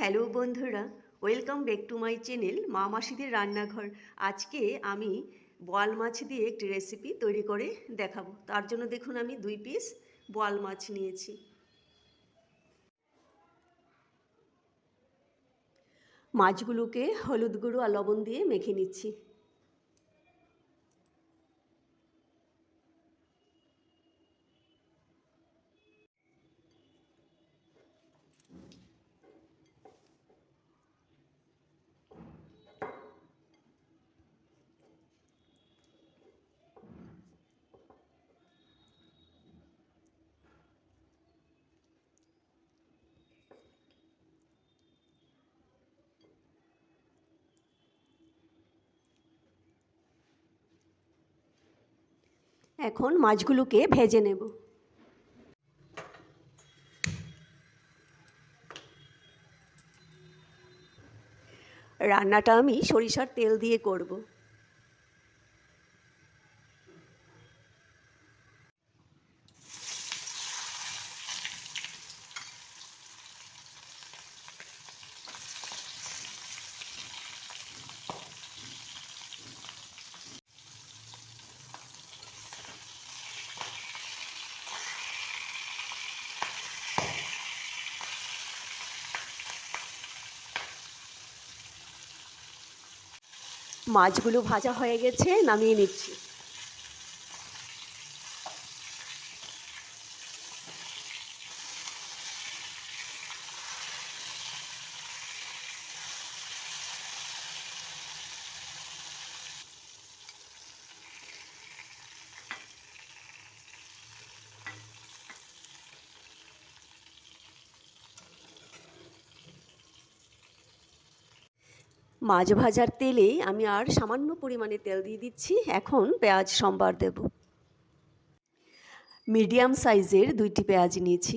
Hello বন্ধুরা, welcome back to my channel মা মাসিদের রান্নাঘর। আজকে আমি বোয়াল মাছ দিয়ে একটি রেসিপি তৈরি করে দেখাবো। তার জন্য দেখুন আমি দুই পিস বোয়াল মাছ নিয়েছি। মাছগুলোকে হলুদ গুঁড়ো আর লবণ দিয়ে মেখে নিচ্ছি। এখন মাছগুলোকে ভেজে নেব। রান্নাটা আমি সরিষার তেল দিয়ে করব। মাছগুলো ভাজা হয়ে গেছে নামিয়ে নিচ্ছি। মাছ ভাজার তেলে আমি আর সামান্য পরিমাণে তেল দিয়ে দিচ্ছি। এখন পেঁয়াজ, সম্বার দেব। মিডিয়াম সাইজের দুইটি পেঁয়াজ নিয়েছি।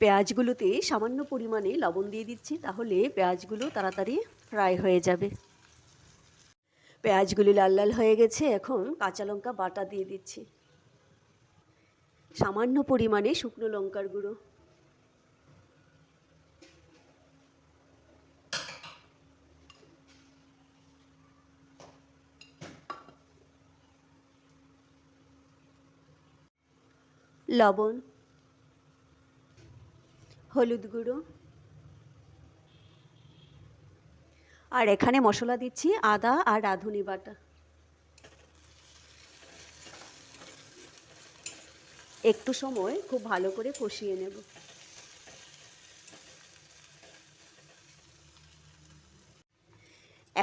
পেঁয়াজগুলোতে সামান্য পরিমাণে লবণ দিয়ে দিচ্ছি, তাহলে পেঁয়াজগুলো তাড়াতাড়ি ফ্রাই হয়ে যাবে। পেঁয়াজগুলি লাল লাল হয়ে গেছে, এখন কাঁচা লঙ্কা বাটা দিয়ে দিচ্ছি। সামান্য পরিমাণে শুকনো লঙ্কার গুঁড়ো। লবণ। হলুদ গুঁড়ো। আর এখানে মশলা দিচ্ছি আদা আর রাঁধুনি বাটা। একটু সময় খুব ভালো করে কষিয়ে নেব।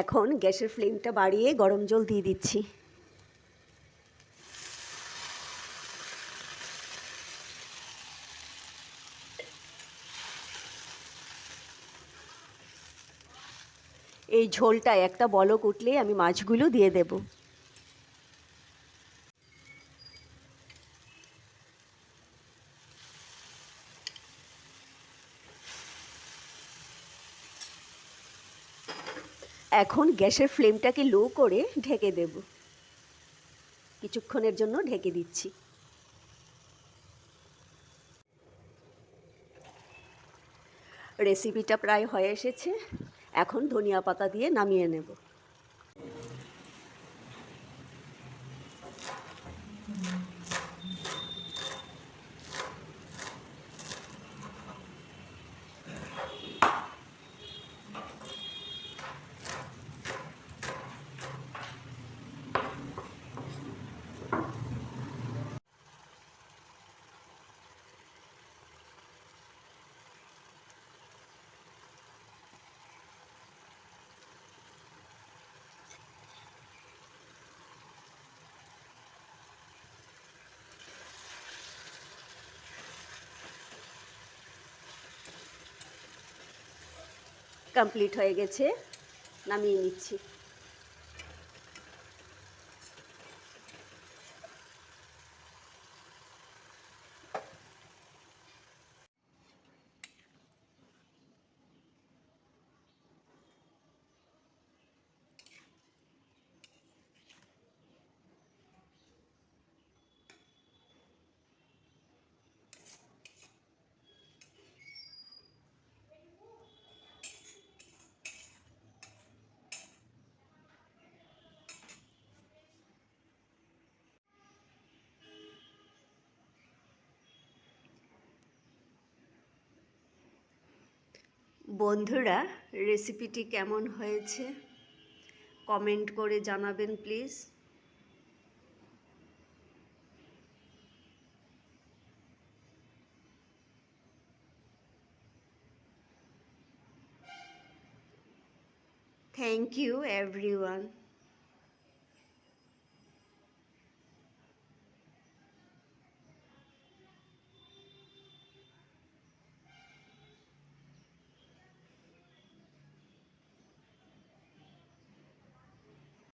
এখন গ্যাসের ফ্লেমটা বাড়িয়ে গরম জল দিয়ে দিচ্ছি। এই ঝোলটা একটা বলক উঠলে আমি মাছগুলো দিয়ে দেব। এখন গ্যাসের ফ্লেমটাকে লো করে ঢেকে দেব। কিছুক্ষণের জন্য ঢেকে দিচ্ছি। রেসিপিটা প্রায় হয়ে এসেছে। এখন ধনিয়া পাতা দিয়ে নামিয়ে নেব। কমপ্লিট হয়ে গেছে। নামিয়ে নিচ্ছি। বন্ধুরা রেসিপিটি কেমন হয়েছে? কমেন্ট করে জানাবেন প্লিজ থ্যাংক ইউ এভরিওয়ান